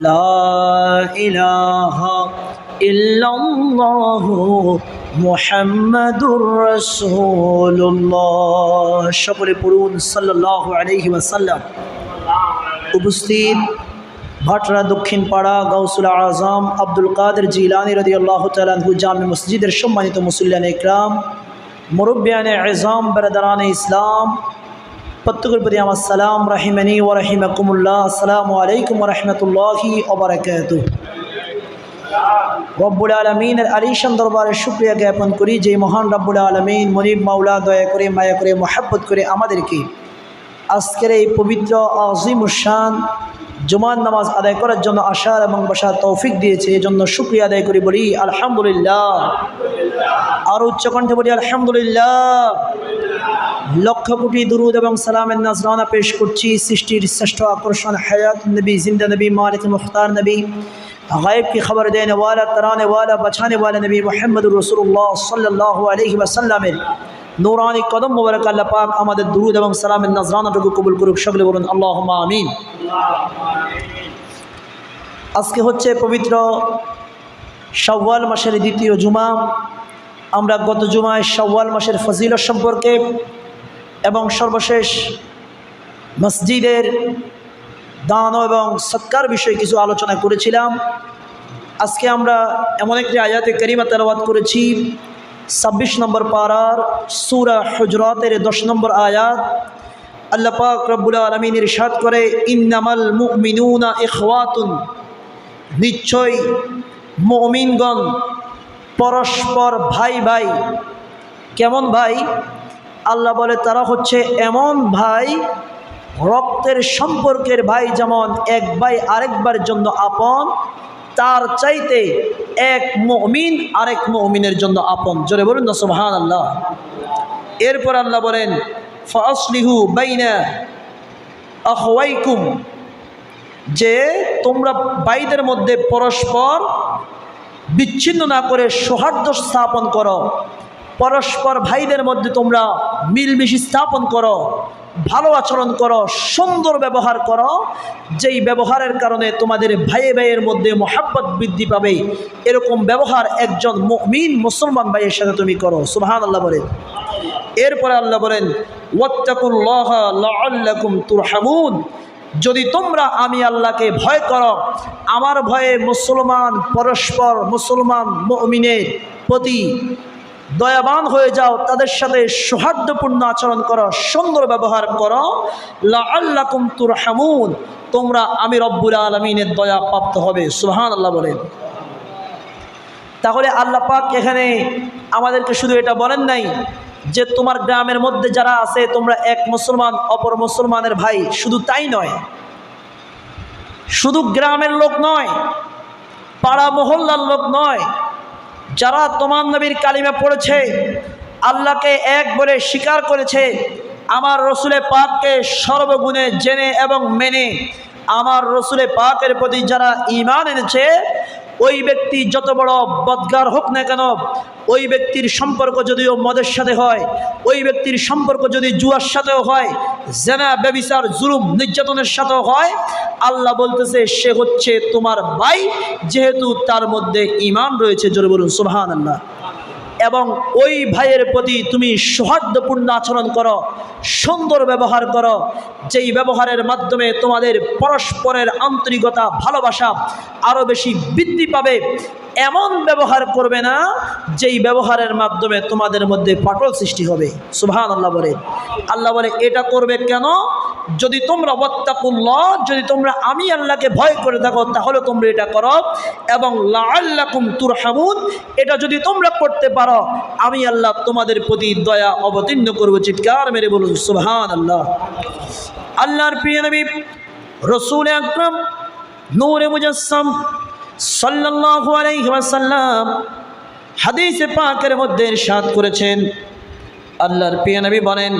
لا إله إلا الله محمد رسول الله সকলে পড়ুন সাল্লাল্লাহু আলাইহি ওয়াসাল্লাম উপস্থিত ভাটরা দক্ষিণ পাড়া গাউসুল আজম আব্দুল কাদের জিলানি রদি আল্লাহ তালু জামে মসজিদের সম্মানিত মুসল্লান ইকরাম মুরব্বিয়ানে এজাম বেরদারান ইসলাম প্রত্যেকের প্রতি আমার সালাম, রাহিমানি ও রাহিমাকুমুল্লাহ। আসসালামু আলাইকুম রহমতুল্লাহি ওবরাকাত রব্বুল আলমিনের আলিশান দরবারে শুক্রিয়া জ্ঞাপন করি যে মহান রব্বুল আলমিন মনিব মাওলা, দয়া করে, মায়া করে, মহাব্বত করে আমাদেরকে আজকের এই পবিত্র আজিম উসান জুমান নামাজ আদায় করার জন্য আশার এবং বসার তৌফিক দিয়েছে। এই জন্য শুক্রিয়া আদায় করি বলি, আলহামদুলিল্লাহ। আর উচ্চকণ্ঠে বলি, আলহামদুলিল্লাহ। লক্ষ কোটি দুরুদ এবং সালামের নাজরানা পেশ করছি। সৃষ্টির শ্রেষ্ঠ আকর্ষণ হায়াত নবী, জিন্দা নবী মালিক মুখতার নবী। غائب کی خبر دینے والا ترانے والا بچانے والا نبی محمد رسول اللہ صلی اللہ علیہ وسلم نورانی قدم مبارک اللہ پاک আমাদের দুরুদ এবং সালামের নাজরানাটুকু কবুল করুক, সকলে বলুন আল্লাহুম্মা আমিন। আজকে হচ্ছে পবিত্র শাওয়াল মাসের দ্বিতীয় জুমা। আমরা গত জুমায় শাওয়াল মাসের ফজিলত সম্পর্কে এবং সর্বশেষ মসজিদের দান এবং সৎকার বিষয়ে কিছু আলোচনা করেছিলাম। আজকে আমরা এমন একটি আয়াতে করিমা তেলাওয়াত করেছি, ছাব্বিশ নম্বর পাড়ার সুরা হজরতের দশ নম্বর আয়াত। আল্লাহ পাক রব্বুল আলমিন ইরশাদ করে, ইন্নামাল মুমিনুনা ইখওয়াতুন। নিশ্চয় মমিনগণ পরস্পর ভাই ভাই, কেমন ভাই? আল্লাহ বলে, তারা হচ্ছে এমন ভাই, রক্তের সম্পর্কের ভাই যেমন এক ভাই আরেকবার জন্য আপন, তার চাইতে এক মমিন আরেক মমিনের জন্য আপন। জোরে বলুন না সুবহান আল্লাহ এরপর আল্লাহ বলেন ফসলিহু বাইনা আহওয়াইকুম যে তোমরা ভাইদের মধ্যে পরস্পর বিচ্ছিন্ন না করে সৌহার্দ্য স্থাপন করো। পরস্পর ভাইদের মধ্যে তোমরা মিলমিশি স্থাপন করো, ভালো আচরণ করো, সুন্দর ব্যবহার করো, যেই ব্যবহারের কারণে তোমাদের ভাইয়ে ভাইয়ের মধ্যে মোহাব্বত বৃদ্ধি পাবে। এরকম ব্যবহার একজন মিন মুসলমান ভাইয়ের সাথে তুমি করো। সুবাহান আল্লাহ বলেন। এরপরে আল্লাহ বলেন, ওয়াত্তাকুল্লাহ লাআল্লাকুম তুরহামুন। যদি তোমরা আমি আল্লাহকে ভয় করো, আমার ভয়ে মুসলমান, পরস্পর মুসলমান মমিনের প্রতি দয়াবান হয়ে যাও, তাদের সাথে সৌহার্দ্যপূর্ণ আচরণ করো, সুন্দর ব্যবহার করো। আল্লাহ কুমতুর হামুন তোমরা আমি রব্বুল আলমিনের দয়া প্রাপ্ত হবে সুহান আল্লাহ বলেন। তাহলে আল্লাহ পাক এখানে আমাদেরকে শুধু এটা বলেন নাই যে তোমার গ্রামের মধ্যে যারা আছে, তোমরা এক মুসলমান, অপর মুসলমানের ভাই, শুধু তাই নয়। শুধু গ্রামের লোক নয়, পাড়া মহল্লার লোক নয় যারা তোমার নবীর কালিমে পড়েছে, আল্লাহকে এক বলে স্বীকার করেছে, আমার রসুলে পাককে সর্বগুণে জেনে এবং মেনে, আমার রসুলে পাকের প্রতি যারা ইমান এনেছে ওই ব্যক্তি যত বড় বদগার হোক না কেন, ওই ব্যক্তির সম্পর্ক যদিও মদের সাথে হয়, ওই ব্যক্তির সম্পর্ক যদি জুয়ার সাথেও হয়, জেনা, ব্যবিচার, জুলুম, নির্যাতনের সাথেও হয়, আল্লাহ বলতেছে, সে হচ্ছে তোমার ভাই, যেহেতু তার মধ্যে ইমান রয়েছে। জোরে বলুন সুবাহ আল্লাহ এবং ওই ভাইয়ের প্রতি তুমি সৌহার্দ্যপূর্ণ আচরণ করো, সুন্দর ব্যবহার করো, যেই ব্যবহারের মাধ্যমে তোমাদের পরস্পরের আন্তরিকতা, ভালোবাসা আরও বেশি বৃদ্ধি পাবে, এমন ব্যবহার করবে না যেই ব্যবহারের মাধ্যমে তোমাদের মধ্যে পাটল সৃষ্টি হবে। সুভান আল্লাহ বলে। আল্লাহ বলে, এটা করবে কেন? যদি তোমরা বত্তাকুল্লাহ যদি তোমরা আমি আল্লাহকে ভয় করে থাকো, তাহলে তোমরা এটা করো। এবং লাল্লাকুম তুর হামুন এটা যদি তোমরা করতে পারো, আমি আল্লাহ তোমাদের প্রতি দয়া অবতীর্ণ করব। চিৎকার মেরে বলুন সুবহান আল্লাহ আল্লাহর প্রিয় নবী, রসুল আকরম, নূরে মুজাসম সাল্লাল্লাহু আলাইহি ওয়াসাল্লাম হাদিসে পাকের মধ্যে ইরশাদ করেছেন। আল্লাহর প্রিয় নবী বলেন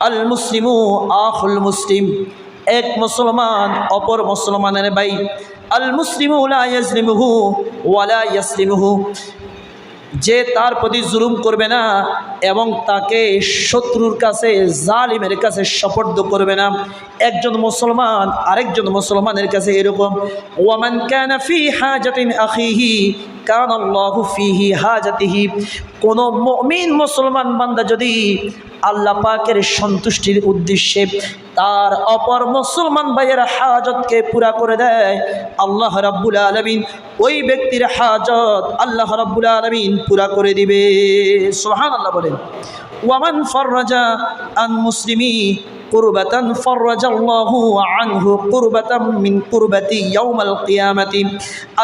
আল মুসলিমু আখুল মুসলিম। এক মুসলমান, অপর মুসলমানের ভাই। আল মুসলিমু লা ইয়াজলিমুহু ওয়ালা ইয়াসলিমুহু। যে তার প্রতি জুলুম করবে না এবং তাকে শত্রুর কাছে, জালিমের কাছে সপর্দ করবে না। একজন মুসলমান আরেকজন মুসলমানের কাছে এরকম। ওয়ামান কানা ফি হাজাতিন আখিহি কান আল্লাহু ফিহি হাজাতিহি। কোনো মুমিন মুসলমান বান্দা যদি আল্লাহ পাকের সন্তুষ্টির উদ্দেশ্যে তার অপর মুসলমান ভাইয়ের হাজতকে পুরা করে দেয়। আল্লাহ রাব্বুল আলমিন ওই ব্যক্তির হাজত আল্লাহ রাব্বুল আলমিন পুরা করে দিবে। সোহান আল্লাহ বলেন, ওয়ামান ফররাজা আন মুসলিমি কুরবাতান ফররাজাল্লাহু আনহু কুরবাতাম মিন কুরবাতি ইয়াউমাল কিয়ামাতি।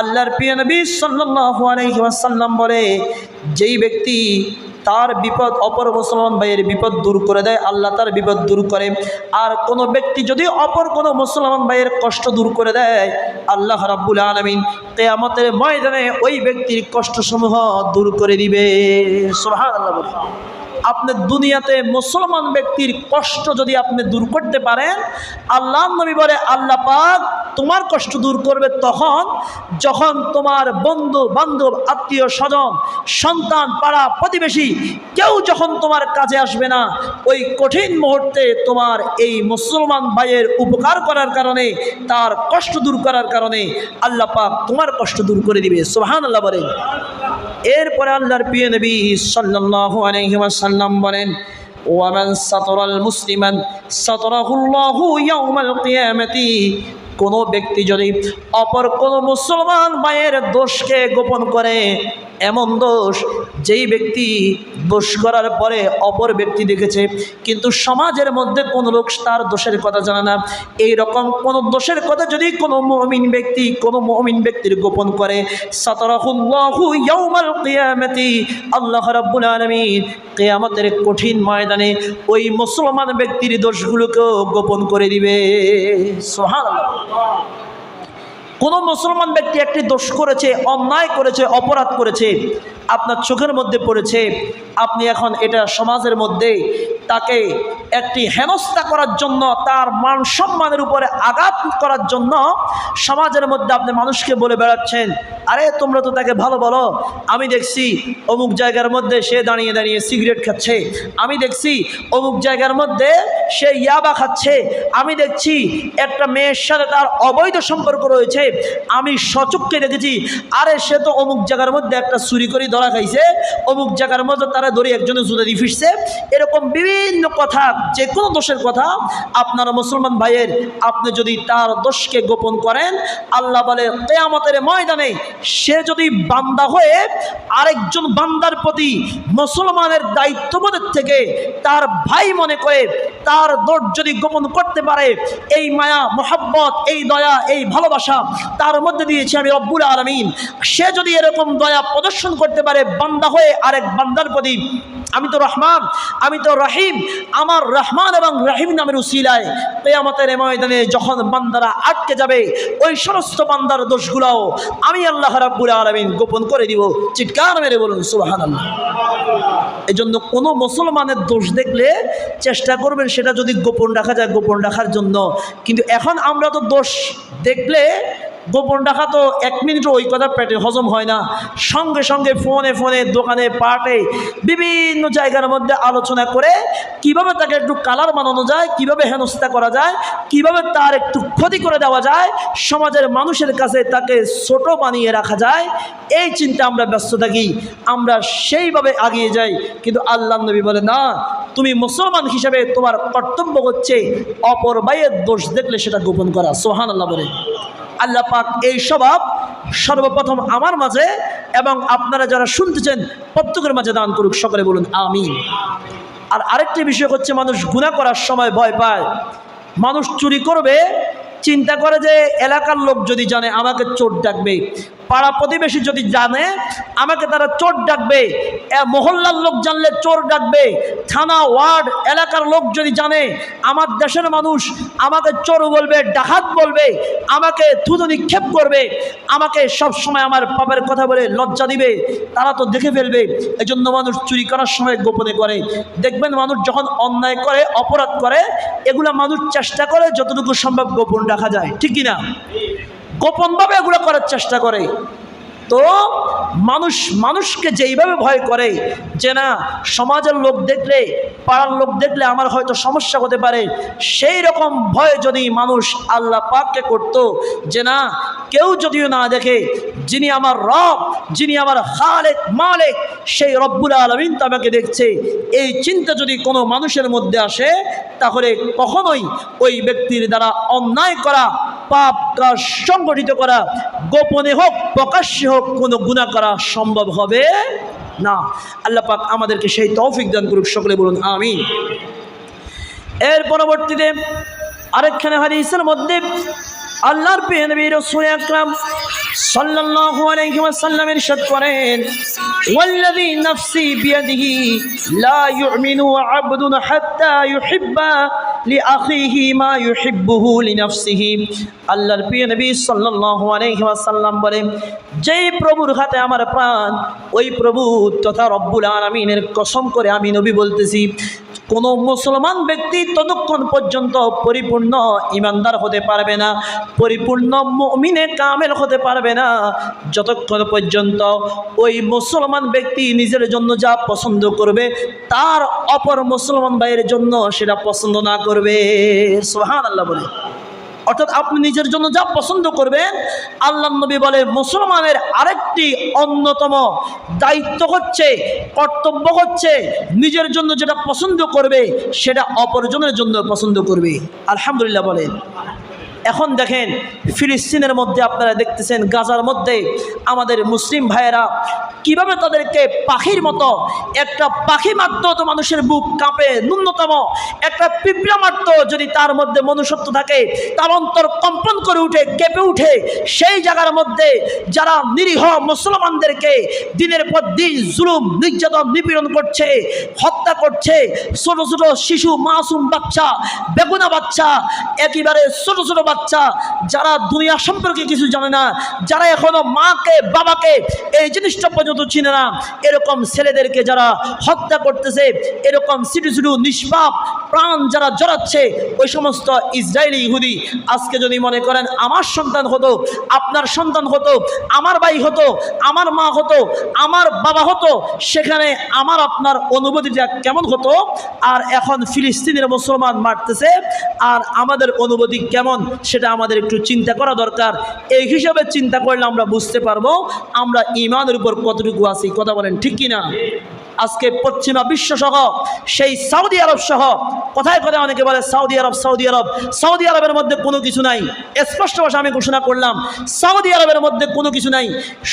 আল্লাহর প্রিয় নবী সাল্লাল্লাহু আলাইহি ওয়াসাল্লাম বলে, যেই ব্যক্তি তার বিপদ অপর মুসলমান ভাইয়ের বিপদ দূর করে দেয়, আল্লাহ তার বিপদ দূর করে। আর কোনো ব্যক্তি যদি অপর কোনো মুসলমান ভাইয়ের কষ্ট দূর করে দেয়, আল্লাহ রাব্বুল আলমিন কেয়ামতের ময়দানে ওই ব্যক্তির কষ্টসমূহ দূর করে দিবে। সোহান আল্লাহ আপনি দুনিয়াতে মুসলমান ব্যক্তির কষ্ট যদি আপনি দূর করতে পারেন আল্লাহ নবী বলে, আল্লাহ পাক তোমার কষ্ট দূর করবে তখন যখন তোমার বন্ধু বান্ধব আত্মীয় স্বজন সন্তান, পাড়া, প্রতিবেশী কেউ যখন তোমার কাজে আসবে না, ওই কঠিন মুহূর্তে তোমার এই মুসলমান ভাইয়ের উপকার করার কারণে, তার কষ্ট দূর করার কারণে আল্লাহ পাক তোমার কষ্ট দূর করে দিবে। সোহান আল্লাহ বলেন। এরপরে আল্লাহর প্রিয় নবী সাল্লাল্লাহু আলাইহি ওয়াসাল্লাম বলেন ওয়ামান সাতরাল মুসলিমান সাতরাহুল্লাহু ইয়াউমাল কিয়ামাতি কোনো ব্যক্তি যদি অপর কোনো মুসলমান মায়ের দোষকে গোপন করে, এমন দোষ যেই ব্যক্তি দোষ করার পরে অপর ব্যক্তি দেখেছে, কিন্তু সমাজের মধ্যে কোনো লোক তার দোষের কথা জানে না। এই রকম কোনো দোষের কথা যদি কোনো মমিন ব্যক্তি কোনো মমিন ব্যক্তির গোপন করে আল্লাহ রাব্বুল আলামিন কেয়ামতের কঠিন ময়দানে ওই মুসলমান ব্যক্তির দোষগুলোকেও গোপন করে দিবে। সুবহানাল্লাহ। কোনো মুসলমান ব্যক্তি একটি দোষ করেছে অন্যায় করেছে অপরাধ করেছে আপনার চোখের মধ্যে পড়েছে, আপনি এখন এটা সমাজের মধ্যে তাকে একটি হেনস্থা করার জন্য, তার মান সম্মানের উপরে আঘাত করার জন্য সমাজের মধ্যে আপনি মানুষকে বলে বেড়াচ্ছেন, আরে তোমরা তো তাকে ভালো বলো, আমি দেখছি অমুক জায়গার মধ্যে সে দাঁড়িয়ে দাঁড়িয়ে সিগারেট খাচ্ছে, আমি দেখছি অমুক জায়গার মধ্যে সে ইয়াবা খাচ্ছে, আমি দেখছি একটা মেয়ের সাথে তার অবৈধ সম্পর্ক রয়েছে, আমি সচক্ষে দেখেছি, আরে সে তো অমুক জায়গার মধ্যে একটা চুরি করে ধরা খাইছে, অমুক জায়গার মধ্যে তারা ধরে একজনে জুতা দিয়ে ফিরছে। এরকম বিভিন্ন কথা যে কোনো দোষের কথা আপনার মুসলমান ভাইয়ের, আপনি যদি তার দোষকে গোপন করেন, আল্লাহ বলে, কেয়ামতের ময়দানে সে যদি বান্দা হয়ে আরেকজন বান্দার প্রতি মুসলমানের দায়িত্ববোধের থেকে তার ভাই মনে করে, তার দোষ যদি গোপন করতে পারে, এই মায়া, মোহাব্বত, এই দয়া, এই ভালোবাসা তার মধ্যে দিয়েছি আমি রব্বুল আলমিন। সে যদি এরকম দয়া প্রদর্শন করতে পারে বান্দা হয়ে আরেক বান্দার প্রতি, আমি তো রহমান, আমি তো রাহিম, আমার রহমান এবং রাহিম নামের উসিলায় কেয়ামতের এ ময়দানে যখন বান্দারা আটকে যাবে, ওই সমস্ত বান্দার দোষগুলাও আমি আল্লাহ রাব্বুল আলমিন গোপন করে দিব। চিৎকার মেরে বলুন সুবাহান এই জন্য কোনো মুসলমানের দোষ দেখলে চেষ্টা করবেন সেটা যদি গোপন রাখা যায় গোপন রাখার জন্য। কিন্তু এখন আমরা তো দোষ দেখলে গোপন রাখা তো এক মিনিটও ওই কথা পেটে হজম হয় না। সঙ্গে সঙ্গে ফোনে ফোনে দোকানে পাটে বিভিন্ন জায়গার মধ্যে আলোচনা করে কীভাবে তাকে একটু কালার বানানো যায়, কীভাবে হেনস্থা করা যায়, কীভাবে তার একটু ক্ষতি করে দেওয়া যায়, সমাজের মানুষের কাছে তাকে ছোট বানিয়ে রাখা যায়, এই চিন্তা আমরা ব্যস্ত থাকি। আমরা সেইভাবে আগিয়ে যাই। কিন্তু আল্লাহ নবী বলে, না, তুমি মুসলমান হিসেবে তোমার কর্তব্য হচ্ছে অপর ভাইয়ের দোষ দেখলে সেটা গোপন করা। সোহান আল্লাহ বলে। আল্লাহ পাক এই স্বভাব সর্বপ্রথম আমার মাঝে এবং আপনারা যারা শুনতেছেন, প্রত্যেকের মাঝে দান করুক, সকলে বলুন আমি আর আরেকটি বিষয় হচ্ছে, মানুষ গুণা করার সময় ভয় পায়। মানুষ চুরি করবে, চিন্তা করে যে এলাকার লোক যদি জানে, আমাকে চোর ডাকবে। পাড়া প্রতিবেশী যদি জানে, আমাকে তারা চোর ডাকবে। মহল্লার লোক জানলে চোর ডাকবে। থানা, ওয়ার্ড, এলাকার লোক যদি জানে, আমার দেশের মানুষ আমাকে চোর বলবে, ডাকাত বলবে, আমাকে থুতু নিক্ষেপ করবে, আমাকে সব সময় আমার পাপের কথা বলে লজ্জা দিবে, তারা তো দেখে ফেলবে। এই জন্য মানুষ চুরি করার সময় গোপনে করে। দেখবেন মানুষ যখন অন্যায় করে, অপরাধ করে, এগুলো মানুষ চেষ্টা করে, যতটুকু সম্ভব গোপন রাখা যায়। ঠিক কিনা? গোপনভাবে এগুলো করার চেষ্টা করে। তো মানুষ মানুষকে যেইভাবে ভয় করে যে না, সমাজের লোক দেখলে, পাড়ার লোক দেখলে আমার হয়তো সমস্যা হতে পারে সেই রকম ভয় যদি মানুষ আল্লাহ পাককে করত যে না, কেউ যদিও না দেখে, যিনি আমার রব, যিনি আমার খালেক, মালেক, সেই রব্বুল আলমিন তো আমাকে দেখছে। এই চিন্তা যদি কোনো মানুষের মধ্যে আসে, তাহলে কখনোই ওই ব্যক্তির দ্বারা অন্যায় করা পাপ কাজ সংগঠিত করা, গোপনে হোক, প্রকাশ্যে হোক, কোনো গুণা করা সম্ভব হবে না। আল্লাহ পাক আমাদেরকে সেই তৌফিক দান করুক, সকলে বলুন আমি এর পরবর্তীতে আরেকখানে হাদিসের মধ্যে আল্লাহর নবী রাসূল আকরাম সাল্লাল্লাহু করেন নাফসি লা আল্লাহর প্রিয় নবী সাল্লাল্লাহু আলাইহি ওয়াসাল্লাম বলেন যেই প্রভুর হাতে আমার প্রাণ, ওই প্রভু তথা রব্বুল আলামিনের কসম করে আমি নবী বলতেছি। কোনো মুসলমান ব্যক্তি ততক্ষণ পর্যন্ত পরিপূর্ণ ইমানদার হতে পারবে না, পরিপূর্ণ মমিনে কামেল হতে পারবে না। যতক্ষণ পর্যন্ত ওই মুসলমান ব্যক্তি নিজের জন্য যা পছন্দ করবে, তার অপর মুসলমান ভাইয়ের জন্য সেটা পছন্দ না করবে। সোহান আল্লাহ বলে। অর্থাৎ আপনি নিজের জন্য যা পছন্দ করবেন, আল্লাহ নবী বলে মুসলমানের আরেকটি অন্যতম দায়িত্ব হচ্ছে, কর্তব্য হচ্ছে নিজের জন্য যেটা পছন্দ করবে, সেটা অপরজনের জন্য পছন্দ করবে। আলহামদুলিল্লাহ বলেন। এখন দেখেন, ফিলিস্তিনের মধ্যে আপনারা দেখতেছেন, গাজার মধ্যে আমাদের মুসলিম ভাইয়েরা কীভাবে তাদেরকে পাখির মতো, একটা পাখি মাত্র তো মানুষের বুক কাঁপে, ন্যূনতম একটা পিঁপড়া মাত্র যদি তার মধ্যে মনুষ্যত্ব থাকে, তার অন্তর কম্পন করে উঠে, কেঁপে উঠে, সেই জায়গার মধ্যে যারা নিরীহ মুসলমানদেরকে দিনের পর দিন জুলুম, নির্যাতন, নিপীড়ন করছে, হত্যা করছে, ছোট ছোট শিশু, মাসুম বাচ্চা, বেগুনা বাচ্চা, একেবারে ছোট ছোট যারা দুনিয়া সম্পর্কে কিছু জানে না, যারা এখনও মাকে, বাবাকে এই জিনিসটা পর্যন্ত চিনে না, এরকম ছেলেদেরকে যারা হত্যা করতেছে, এরকম সিটু সিটু নিষ্পাপ প্রাণ যারা জড়াচ্ছে, ওই সমস্ত ইসরায়েলি ইহুদি, আজকে যদি মনে করেন আমার সন্তান হতো, আপনার সন্তান হতো, আমার ভাই হতো, আমার মা হতো, আমার বাবা হতো, সেখানে আমার আপনার অনুভূতিটা কেমন হতো? আর এখন ফিলিস্তিনের মুসলমান মারতেছে, আর আমাদের অনুভূতি কেমন? সেটা আমাদের একটু চিন্তা করা দরকার। এই হিসাবে চিন্তা করলে আমরা বুঝতে পারব আমরা ইমানের উপর কতটুকু আছি। কথা বলেন, ঠিক কিনা? আজকে পশ্চিমা বিশ্ব সহ, সেই সৌদি আরব সহ, কোথায় কোথায় অনেকে বলে Saudi Arab Saudi Arab. Saudi আরবের মধ্যে কোনো কিছু নাই। স্পষ্ট ভাষা আমি ঘোষণা করলাম, সৌদি আরবের মধ্যে কোনো কিছু নাই।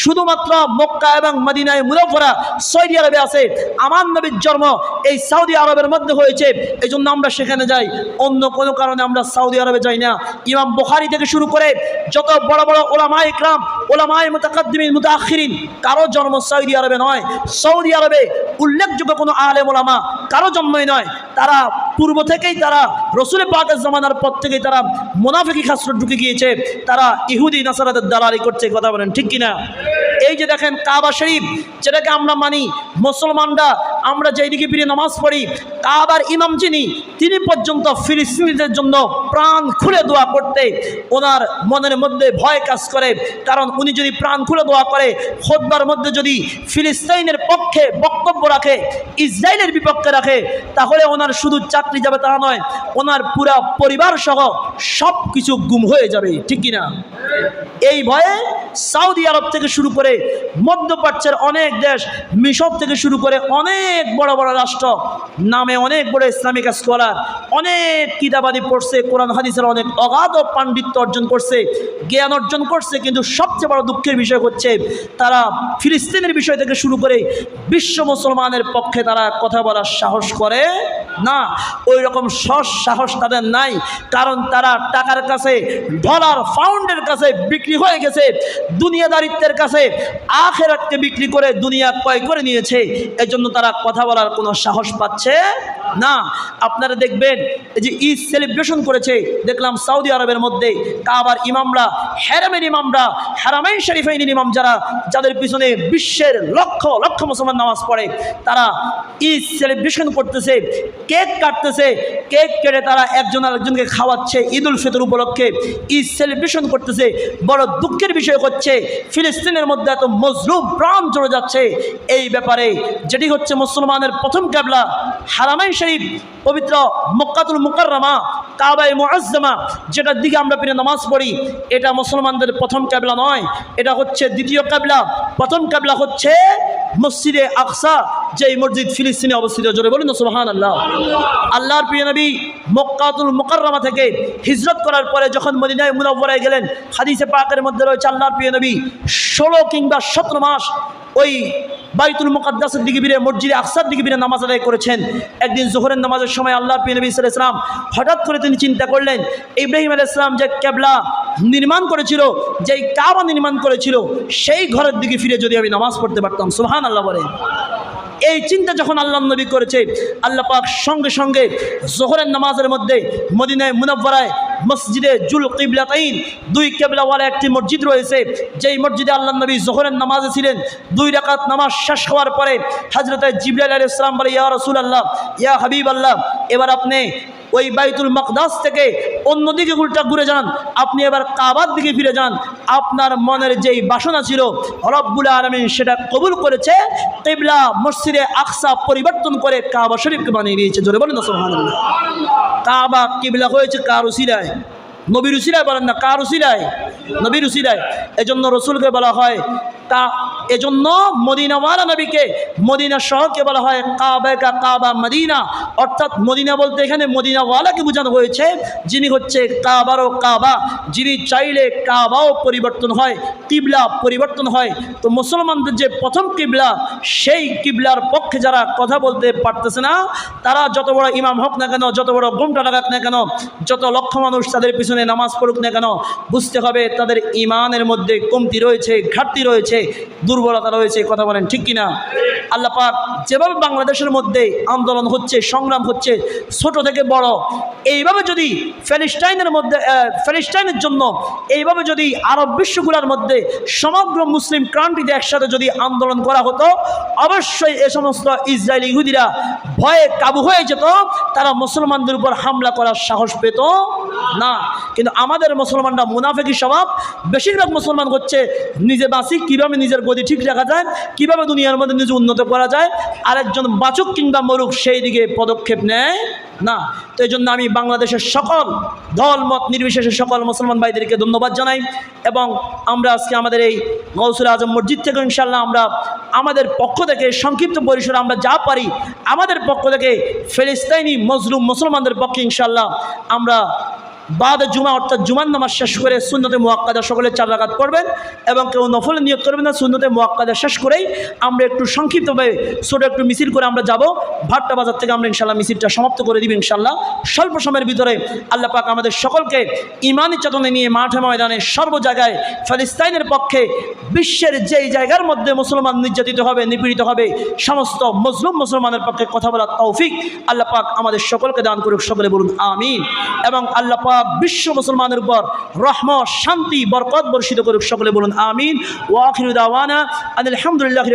শুধুমাত্র মক্কা এবং মদিনায় মুজফরা সৌদি আরবে আছে। আমার নবীর জন্ম এই সৌদি আরবের মধ্যে হয়েছে। এই জন্য আমরা সেখানে যাই। অন্য কোনো কারণে আমরা সৌদি আরবে যাই না। ইমাম বোখারি থেকে শুরু করে যত বড় বড় ওলামা ইকরাম, ওলামায় মুতাকাদ্দিমিন, মুতাআখিরিন, কারও জন্ম সৌদি আরবে নয়। সৌদি আরবে উল্লেখযোগ্য কোনো আলে মোলামা কারও জন্মই নয়। তারা পূর্ব থেকেই তারা রসুলের পাকের জমানার পর থেকেই তারা মোনাফিকি খাসরত ঢুকে গিয়েছে। তারা ইহুদি, নাসারাদের দালালি করছে, কথা বলেন ঠিক কিনা? এই যে দেখেন কাবা শরীফ, যেটাকে আমরা মানি মুসলমানরা আমরা যেদিকে ফিরে নামাজ পড়ি কাবার ইমাম যিনি, তিনি পর্যন্ত ফিলিস্তিনিদের জন্য প্রাণ খুলে দোয়া করতে ওনার মনের মধ্যে ভয় কাজ করে। কারণ উনি যদি প্রাণ খুলে দোয়া করে খোদবার মধ্যে যদি ফিলিস্তাইনের পক্ষে বক্তব্য রাখে, ইসরায়েলের বিপক্ষে রাখে, তাহলে ওনার শুধু চাকরি যাবে তা নয়, ওনার পুরা পরিবার সহ সব কিছু গুম হয়ে যাবে, ঠিক কিনা? এই ভয়ে সৌদি আরব থেকে শুরু করে মধ্যপ্রাচ্যের অনেক দেশ মিশর থেকে শুরু করে অনেক বড় বড় রাষ্ট্র, নামে অনেক বড় ইসলামিক স্কলার অনেক কিতাবাদি পড়ছে, কোরআন হাদিসের অনেক অগাধ পাণ্ডিত্য অর্জন করছে, জ্ঞান অর্জন করছে, কিন্তু সবচেয়ে বড় দুঃখের বিষয় হচ্ছে তারা ফিলিস্তিনের বিষয় থেকে শুরু করে বিশ্ব মুসলমানের পক্ষে তারা কথা বলার সাহস করে না। ওই রকম সস সাহস তাদের নাই, কারণ তারা টাকার কাছে ডলার ফাউন্ডের কাছে বিক্রি হয়ে গেছে। দুনিয়াদারিত্বের কাছে আখেরাতকে বিক্রি করে দুনিয়া ক্রয় করে নিয়েছে, এজন্য তারা কথা বলার কোনো সাহস পাচ্ছে না, আপনারা দেখবেন এই যে ঈদ সেলিব্রেশন করেছে, দেখলাম সৌদি আরবের মধ্যে কাবার ইমামরা হ্যারামের ইমামরা হ্যারামাইন শরীফাইনের ইমাম যারা, যাদের পিছনে বিশ্বের লক্ষ লক্ষ মুসলমান নামাজ পড়ে, তারা ঈদ সেলিব্রেশন করতেছে, কেক কাটতেছে, কেক কেটে তারা একজন আরেকজনকে খাওয়াচ্ছে ঈদ উল ফিতর উপলক্ষে, ঈদ সেলিব্রেশন করতেছে, বড় দুঃখের বিষয় হচ্ছে ফিলিস্তিনের মধ্যে এত মজলুম প্রাণ চলে যাচ্ছে, এই ব্যাপারে যেটি হচ্ছে মুসলমানের প্রথম ক্যাবলা হারামাই শরীফ, পবিত্র মক্কাতুল মুকাররমা, কাবায় মুআজ্জামা, যেটার দিকে আমরা পিনে নামাজ পড়ি, এটা মুসলমানদের প্রথম ক্যাবলা নয়, এটা হচ্ছে দ্বিতীয় ক্যাবলা। প্রথম ক্যাবলা হচ্ছে মসজিদে আকসা, যেই মসজিদ ফিলিস্তিনে অবস্থিত, জোরে বলুন না সুবহান আল্লাহ আল্লাহর প্রিয় নবী মক্কাতুল মুকাররমা থেকে হিজরত করার পরে যখন মদিনায় মুনাওয়ারায় গেলেন, হাদিসে পাকের মধ্যে রয়েছে আল্লাহর প্রিয় নবী ষোলো কিংবা সতেরো মাস ওই বাইতুল মুকাদ্দাসের দিকে ফিরে, মসজিদে আকসার দিকে ফিরে নামাজ আদায় করেছেন। একদিন জোহরের নামাজের সময় আল্লাহর প্রিয় নবী আলাইহি সাল্লাম হঠাৎ করে তিনি চিন্তা করলেন, ইব্রাহিম আলাইহিস সালাম যে কেবলা নির্মাণ করেছিল, যেই কাবা নির্মাণ করেছিল, সেই ঘরের দিকে ফিরে যদি আমি নামাজ পড়তে পারতাম সোহান আল্লাহ বলে। এই চিন্তা যখন আল্লাহ নবী করেছে, আল্লাহ পাক সঙ্গে সঙ্গে জোহরের নামাজের মধ্যে মদিনায় মুনাব্বরায় মসজিদে জুল কিবলাতাইন, দুই কেবলাওয়ালা একটি মসজিদ রয়েছে, যেই মসজিদে আল্লাহ নবী জোহরের নামাজে ছিলেন, দুই রাকাত নামাজ শেষ হওয়ার পরে হজরত জিবরাইল আলাইহিস সালাম বলে, ইয়া রসুল আল্লাহ ইয়া হাবিব আল্লাহ এবার আপনি ওই বাইতুল মকদাস থেকে অন্যদিকে উল্টা ঘুরে যান, আপনি এবার কাবার দিকে ফিরে যান। আপনার মনের যেই বাসনা ছিল, রব্বুল আলমিন সেটা কবুল করেছে, কেবলা মসজিদে আকসা পরিবর্তন করে কাবা শরীফকে বানিয়ে দিয়েছে। জোরে বলেন না, সুবহানাল্লাহ। কাবা কিবলা হয়েছে কার উসিলায় নবীর উসিলায় বলেন না, কার উসিলায় নবীর উসিলায় এজন্য রসুলকে বলা হয় তা, এজন্য মদিনাওয়ালা নবীকে মদিনা শহরকে বলা হয় কাবা কা কাবা মদিনা। অর্থাৎ মদিনা বলতে এখানে মদিনাওয়ালাকে বোঝানো হয়েছে, যিনি হচ্ছে কাবারও কাবা। যিনি চাইলে কাবাও পরিবর্তন হয়, কিবলা পরিবর্তন হয়। তো মুসলমানদের যে প্রথম কিবলা, সেই কিবলার পক্ষে যারা কথা বলতে পারতেছে না তারা যত বড় ইমাম হোক না কেন, যত বড় ঘুমটা লাগাক না কেন, যত লক্ষ মানুষ তাদের পিছনে নামাজ পড়ুক না কেন, বুঝতে হবে তাদের ইমানের মধ্যে কমতি রয়েছে, ঘাটতি রয়েছে, দুর্বলতা রয়েছে, কথা বলেন ঠিক কিনা? আল্লাহ পাক যেভাবে বাংলাদেশের মধ্যে আন্দোলন হচ্ছে সংগ্রাম হচ্ছে ছোট থেকে বড় এইভাবে যদি প্যালেস্টাইনের মধ্যে আহ, প্যালেস্টাইনের জন্য এইভাবে যদি আরব বিশ্বগুলোর মধ্যে সমগ্র মুসলিম ক্রান্তিতে একসাথে যদি আন্দোলন করা হতো অবশ্যই এ সমস্ত ইসরায়েলি ইহুদিরা ভয়ে কাবু হয়ে যেত তারা মুসলমানদের উপর হামলা করার সাহস পেত না। কিন্তু আমাদের মুসলমানরা মুনাফেকি স্বভাব বেশিরভাগ মুসলমান হচ্ছে নিজে বাঁচি কীভাবে নিজের গতি ঠিক রাখা যায় কীভাবে দুনিয়ার মধ্যে নিজে উন্নত করা যায়, আরেকজন বাচক কিংবা মরুক সেই দিকে পদক্ষেপ নেয় না। তো এই জন্য আমি বাংলাদেশের সকল দল, মত নির্বিশেষে সকল মুসলমান ভাইদেরকে ধন্যবাদ জানাই এবং আমরা আজকে আমাদের এই গৌসুল আজম মসজিদ থেকে ইনশাল্লাহ আমরা আমাদের পক্ষ থেকে সংক্ষিপ্ত পরিসরে আমরা যা পারি আমাদের পক্ষ থেকে ফিলিস্তাইনি মজলুম মুসলমানদের পক্ষে ইনশাল্লাহ আমরা বাদ জুমা, অর্থাৎ জুমান নামাজ শেষ করে শূন্যতে মোয়াক্কাদা সকলে চার রাকাত করবেন এবং কেউ নফল নিয়োগ করবেন না শূন্যতে মোয়াক্কাদা শেষ করেই আমরা একটু সংক্ষিপ্তভাবে ছোটো একটু মিছিল করে আমরা যাব। ভাট্টা বাজার থেকে আমরা ইনশাল্লাহ মিছিলটা সমাপ্ত করে দিব ইনশাল্লাহ স্বল্প সময়ের ভিতরে আল্লাহ পাক আমাদের সকলকে ইমানি চেতনে নিয়ে মাঠে ময়দানে সর্ব জায়গায় ফিলিস্তাইনের পক্ষে বিশ্বের যেই জায়গার মধ্যে মুসলমান নির্যাতিত হবে, নিপীড়িত হবে, সমস্ত মজলুম মুসলমানের পক্ষে কথা বলার তৌফিক আল্লাহ পাক আমাদের সকলকে দান করুক, সকলে বলুন আমিন। এবং আল্লাহ পাক বিশ্ব মুসলমানের উপর রহম শান্তি বরকত বর্ষিত করুক সকলে বলুন আমিন। ওয়াখির দাওয়ানা আলহামদুলিল্লাহ